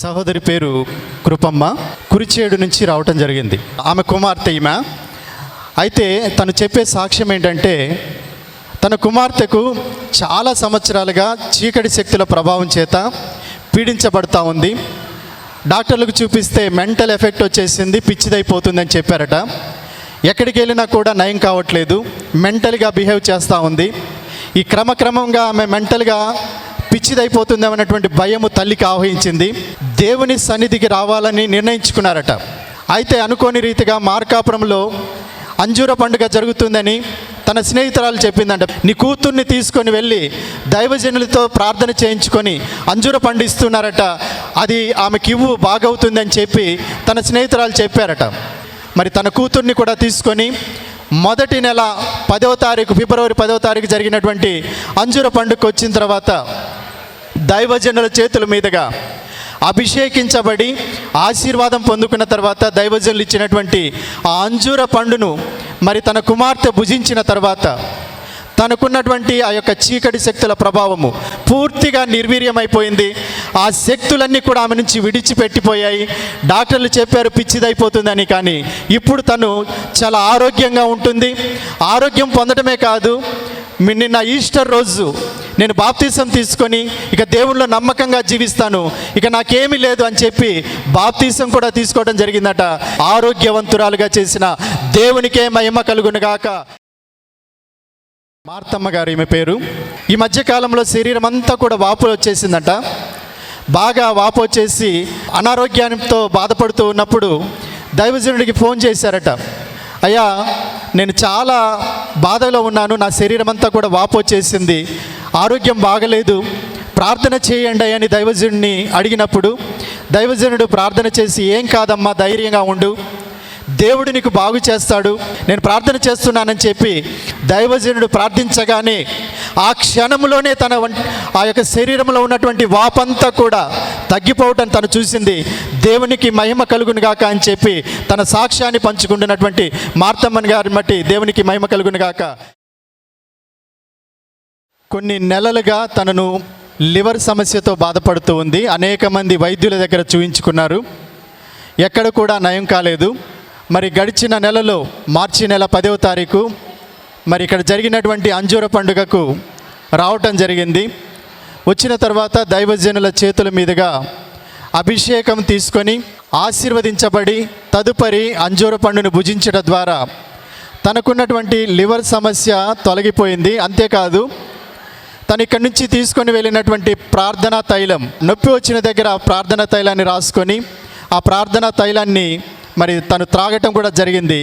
సహోదరి పేరు కృపమ్మ. కురిచేడు నుంచి రావటం జరిగింది. ఆమె కుమార్తె ఈమె. అయితే తను చెప్పే సాక్ష్యం ఏంటంటే తన కుమార్తెకు చాలా సంవత్సరాలుగా చీకటి శక్తుల ప్రభావం చేత పీడించబడతా ఉంది. డాక్టర్లకు చూపిస్తే మెంటల్ ఎఫెక్ట్ వచ్చేసింది పిచ్చిదైపోతుందని చెప్పారట. ఎక్కడికి వెళ్ళినా కూడా నయం కావట్లేదు. మెంటల్గా బిహేవ్ చేస్తూ ఉంది. ఈ క్రమక్రమంగా ఆమె మెంటల్గా పిచ్చిదైపోతుందేమన్నటువంటి భయము తల్లికి ఆవహించింది. దేవుని సన్నిధికి రావాలని నిర్ణయించుకున్నారట. అయితే అనుకోని రీతిగా మార్కాపురంలో అంజూర పండుగ జరుగుతుందని తన స్నేహితురాలు చెప్పిందంట. నీ కూతుర్ని తీసుకొని వెళ్ళి దైవజనులతో ప్రార్థన చేయించుకొని అంజూర పండిస్తున్నారట. అది ఆమెకి ఇవ్వు బాగవుతుందని చెప్పి తన స్నేహితురాలు చెప్పారట. మరి తన కూతుర్ని కూడా తీసుకొని మొదటి నెల పదవ తారీఖు ఫిబ్రవరి పదవ తారీఖు జరిగినటువంటి అంజూర పండుగ వచ్చిన తర్వాత దైవజనుల చేతుల మీదుగా అభిషేకించబడి ఆశీర్వాదం పొందుకున్న తర్వాత దైవజనులు ఇచ్చినటువంటి ఆ అంజూర పండును మరి తన కుమార్తె భుజించిన తర్వాత తనకున్నటువంటి ఆ యొక్క చీకటి శక్తుల ప్రభావము పూర్తిగా నిర్వీర్యమైపోయింది. ఆ శక్తులన్నీ కూడా ఆమె నుంచి విడిచిపెట్టిపోయాయి. డాక్టర్లు చెప్పారు పిచ్చిదైపోతుందని కానీ ఇప్పుడు తను చాలా ఆరోగ్యంగా ఉంటుంది. ఆరోగ్యం పొందడమే కాదు నిన్న ఈస్టర్ రోజు నేను బాప్తీసం తీసుకొని ఇక దేవుళ్ళో నమ్మకంగా జీవిస్తాను. ఇక నాకేమీ లేదు అని చెప్పి బాప్తీసం కూడా తీసుకోవడం జరిగిందట. ఆరోగ్యవంతురాలుగా చేసిన దేవునికే మహిమ కలుగునుగాక మార్తమ్మ గారు ఈమె పేరు. ఈ మధ్యకాలంలో శరీరం అంతా కూడా వాపులు వచ్చేసిందట. బాగా వాపు వచ్చేసి అనారోగ్యంతో బాధపడుతూ ఉన్నప్పుడు దైవజనుడికి ఫోన్ చేశారట. అయ్యా నేను చాలా బాధలో ఉన్నాను నా శరీరం అంతా కూడా వాపు వచ్చేసింది ఆరోగ్యం బాగలేదు ప్రార్థన చేయండి అని దైవజనుడిని అడిగినప్పుడు దైవజనుడు ప్రార్థన చేసి ఏం కాదమ్మా ధైర్యంగా ఉండు దేవుడు నీకు బాగు చేస్తాడు నేను ప్రార్థన చేస్తున్నానని చెప్పి దైవజనుడు ప్రార్థించగానే ఆ క్షణంలోనే తన ఆ యొక్క శరీరంలో ఉన్నటువంటి వాపంతా కూడా తగ్గిపోవటం తను చూసింది. దేవునికి మహిమ కలుగునుగాక అని చెప్పి తన సాక్ష్యాన్ని పంచుకుంటున్నటువంటి మార్తమ్మన్ గారిని బట్టి దేవునికి మహిమ కలుగును గాక కొన్ని నెలలుగా తనను లివర్ సమస్యతో బాధపడుతూ ఉంది. అనేక మంది వైద్యుల దగ్గర చూయించుకున్నారు. ఎక్కడ కూడా నయం కాలేదు. మరి గడిచిన నెలలో మార్చి నెల పదవ తారీఖు మరి ఇక్కడ జరిగినటువంటి అంజూర పండుగకు రావటం జరిగింది. వచ్చిన తర్వాత దైవజనుల చేతుల మీదుగా అభిషేకం తీసుకొని ఆశీర్వదించబడి తదుపరి అంజూర పండును భుజించడం ద్వారా తనకున్నటువంటి లివర్ సమస్య తొలగిపోయింది. అంతేకాదు తను ఇక్కడి నుంచి తీసుకొని వెళ్ళినటువంటి ప్రార్థనా తైలం నొప్పి వచ్చిన దగ్గర ప్రార్థనా తైలాన్ని రాసుకొని ఆ ప్రార్థనా తైలాన్ని మరి తను త్రాగటం కూడా జరిగింది.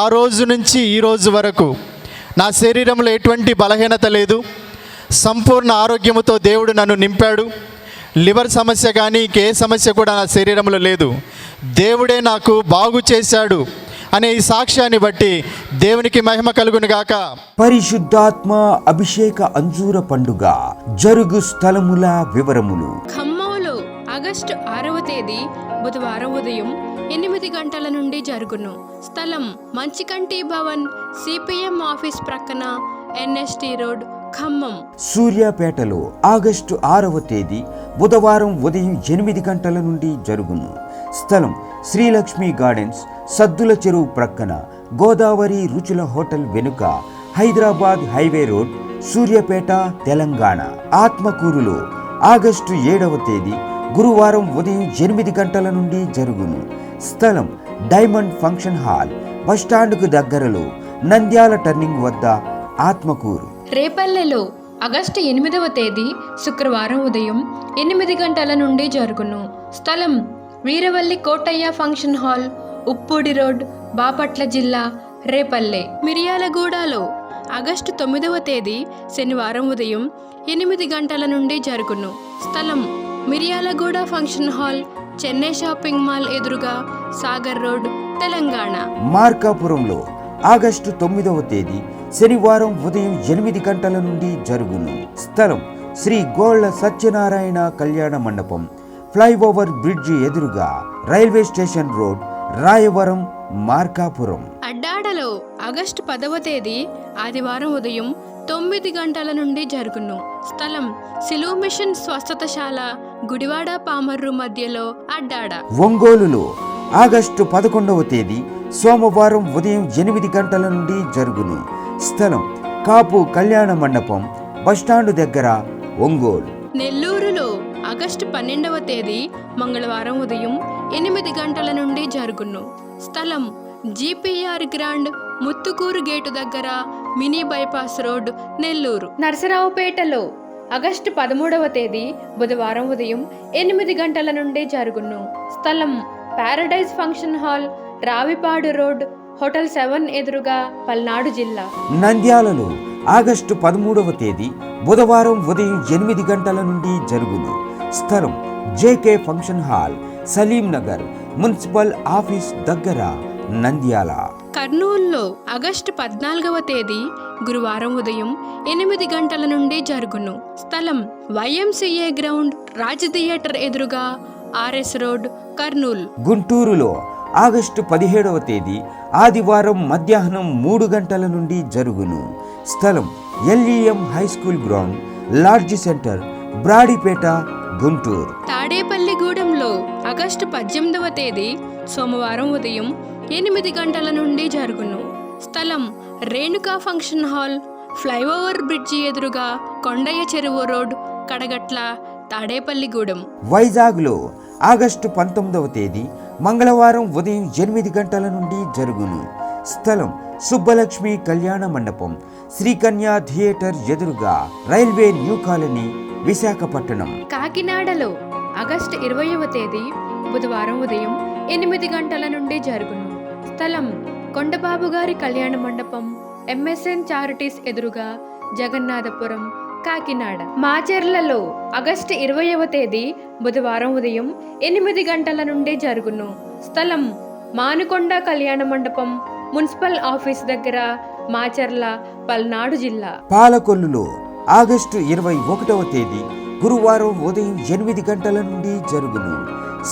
ఆ రోజు నుంచి ఈ రోజు వరకు నా శరీరంలో ఎటువంటి బలహీనత లేదు. సంపూర్ణ ఆరోగ్యముతో దేవుడు నన్ను నింపాడు. లివర్ సమస్య కానీ ఇంకే సమస్య కూడా నా శరీరంలో లేదు. దేవుడే నాకు బాగు చేశాడు అనే ఈ సాక్ష్యాన్ని బట్టి దేవునికి మహిమ కలుగును గాక. పరిశుద్ధాత్మ అభిషేక అంజూర పండుగ జరుగు స్థలముల వివరములు. ఖమ్మంలో ఆగస్టు ఆరవ తేదీ బుధవారం ఉదయం ఎనిమిది గంటల నుండి జరుగును. స్థలం మంచికంటి భవన్ సిపిఎం ఆఫీస్ ప్రక్కన ఎన్ఎస్టి రోడ్ ఖమ్మం. సూర్యాపేటలో ఆగస్టు ఆరవ తేదీ బుధవారం ఉదయం ఎనిమిది గంటల నుండి జరుగును. స్థలం శ్రీలక్ష్మి గార్డెన్స్ సద్దుల చెరువు ప్రక్కన గోదావరి రుచుల హోటల్ వెనుక హైదరాబాద్ హైవే రోడ్ సూర్యాపేట తెలంగాణ. ఆత్మకూరులో ఆగస్టు ఏడవ తేదీ గురువారం ఉదయం ఎనిమిది గంటల నుండి జరుగును. స్థలం డైమండ్ ఫంక్షన్ హాల్ బస్టాండ్కు దగ్గరలో నంద్యాల టర్నింగ్ వద్ద ఆత్మకూరు. రేపల్లెలో ఆగస్టు ఎనిమిదవ తేదీ శుక్రవారం ఉదయం ఎనిమిది గంటల నుండి జరుగును. స్థలం Veeravalli Kotaiah function hall Uppudi road Bapatla జిల్లా రేపల్లె. మిరియాలగూడలో ఆగస్టు తొమ్మిదవ తేదీ శనివారం ఉదయం ఎనిమిది గంటల నుండి జరుగును. స్థలం Miryalaguda function hall Chennai shopping mall ఎదురుగా సాగర్ రోడ్ తెలంగాణ. మార్కాపురంలో ఆగస్టు తొమ్మిదవ తేదీ శనివారం ఉదయం ఎనిమిది గంటల నుండి జరుగును. స్థలం శ్రీ గోళ్ళ సత్యనారాయణ కళ్యాణ మండపం. ఫ్లైఓవర్ బ్రిడ్జి ఎదురుగా railway station road Rayavaram Markapuram. అడ్డాడలో August పదవ తేదీ ఆదివారం ఉదయం తొమ్మిది గంటల నుండి జరుగును. స్థలం సిలువు మిషన్ స్వస్థతశాల గుడివాడ పామర్రు మధ్యలో అడ్డాడ. ఒంగోలులో ఆగస్టు పదకొండవ తేదీ సోమవారం ఉదయం ఎనిమిది గంటల నుండి జరుగును. స్థలం కాపు కళ్యాణ మండపం బస్టాండు దగ్గర ఒంగోలు. నెల్లూరులో ఆగస్టు పన్నెండవ తేదీ మంగళవారం ఉదయం ఎనిమిది గంటల నుండి జరుగును. స్థలం జీపీఆర్ గ్రాండ్ ముత్తుకూరు గేటు దగ్గర మినీ బైపాస్ రోడ్ నెల్లూరు. నరసరావుపేటలో ఆగస్టు పదమూడవ తేదీ బుధవారం ఉదయం ఎనిమిది గంటల నుండి జరుగును. స్థలం paradise function hall Ravipadu road hotel seven ఎదురుగా పల్నాడు జిల్లా. నంద్యాలలో ఆగస్టు పదమూడవ తేదీ బుధవారం ఉదయం ఎనిమిది గంటల నుండి జరుగును. స్థలం JK function hall Salim Nagar municipal office దగ్గర. నంద్యాల. కర్నూలులో ఆగస్టు పద్నాలుగవ తేదీ గురువారం ఉదయం ఎనిమిది గంటల నుండి జరుగును. స్థలం వైఎంసీఏ గ్రౌండ్ రాజ్ థియేటర్ ఎదురుగా ఆర్ఎస్ రోడ్ కర్నూలు. గుంటూరులో ఆగస్టు పదిహేడవ తేదీ ఆదివారం మధ్యాహ్నం మూడు గంటల నుండి జరుగును. స్థలం LEM high school ground large centre Brodipet Guntur. తాడేపల్లిగూడెంలో August పద్దెనిమిదవ తేదీ సోమవారం ఉదయం ఎనిమిది గంటల నుండి జరుగును. స్థలం Renuka function hall flyover bridge ఎదురుగా కొండయ్య చెరువు రోడ్ కడగట్ల తాడేపల్లిగూడెం వైజాగ్లో ఆగస్టు పంతొమ్మిదవ తేదీ మంగళవారం ఉదయం ఎనిమిది గంటల నుండి జరుగును. స్థలం సుబ్బలక్ష్మి కళ్యాణ మండపం శ్రీకన్యా థియేటర్ ఎదురుగా రైల్వే న్యూ కాలనీ విశాఖపట్నం. కాకినాడలో ఆగస్టు ఇరవైవ తేదీ బుధవారం ఉదయం ఎనిమిది గంటల నుండి జరుగును. స్థలం కొండబాబు గారి కళ్యాణ మండపం ఎంఎస్ఎన్ చారిటీస్ ఎదురుగా జగన్నాథపురం కాకినాడ. మాచెర్లలో ఆగస్టు ఇరవైవ తేదీ బుధవారం ఉదయం ఎనిమిది గంటల నుండి జరుగును. స్థలం మానుకొండ కళ్యాణ మండపం మున్సిపల్ ఆఫీస్ దగ్గర మాచెర్ల పల్నాడు జిల్లా. పాలకొల్లులో ఆగస్టు ఇరవై ఒకటవ తేదీ గురువారం ఉదయం ఎనిమిది గంటల నుండి జరుగును.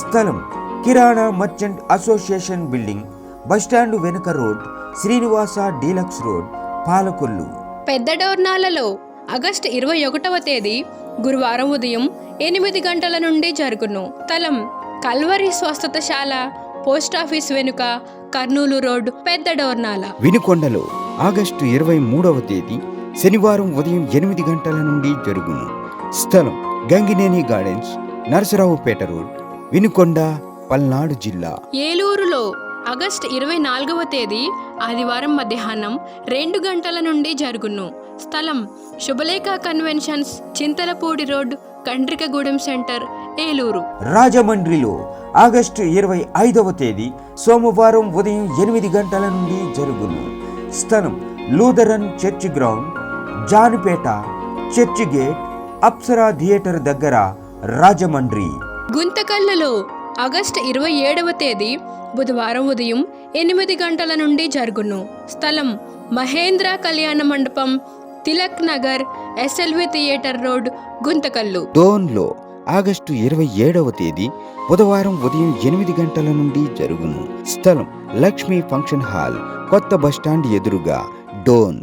స్థలం Kirana merchant association building bus stand వెనుక road Srinivasa deluxe road Palakollu. పెద్ద డోర్నాలలో ఆగస్టు ఇరవై ఒకటవ తేదీ గురువారం ఉదయం ఎనిమిది గంటల నుండి జరుగును. స్థలం కల్వరి స్వస్థతశాల పోస్టాఫీస్ వెనుక కర్నూలు రోడ్ పెద్ద డోర్నాల. వినుకొండలో ఆగస్టు ఇరవై మూడవ తేదీ శనివారం ఉదయం ఎనిమిది గంటల నుండి జరుగును. స్థలం గంగినేని గార్డెన్స్ నరసరావుపేట రోడ్ వినుకొండ పల్నాడు జిల్లా. ఏలూరులో ఆగస్టు ఇరవై నాలుగవ తేదీ ఆదివారం మధ్యాహ్నం రెండు గంటల నుండి జరుగును. స్థలం Shubhalekha conventions Chintalapudi road Kandrikagudem centre Eluru. రాజమండ్రిలో ఆగస్టు ఇరవై ఐదవ తేదీ సోమవారం ఉదయం ఎనిమిది గంటల నుండి జరుగును. స్థలం Lutheran church ground Janupeta church gate Apsara theatre దగ్గర రాజమండ్రి. గుంతకల్లులో ఆగస్టు ఇరవై ఏడవ తేదీ బుధవారం ఉదయం ఎనిమిది గంటల నుండి జరుగును. స్థలం Mahendra Kalyana Mandapam Tilak Nagar SLV theatre road Guntakal. డోన్లో August ఇరవై ఏడవ తేదీ బుధవారం ఉదయం ఎనిమిది గంటల నుండి జరుగును. స్థలం లక్ష్మీ ఫంక్షన్ హాల్ కొత్త బస్టాండ్ ఎదురుగా డోన్.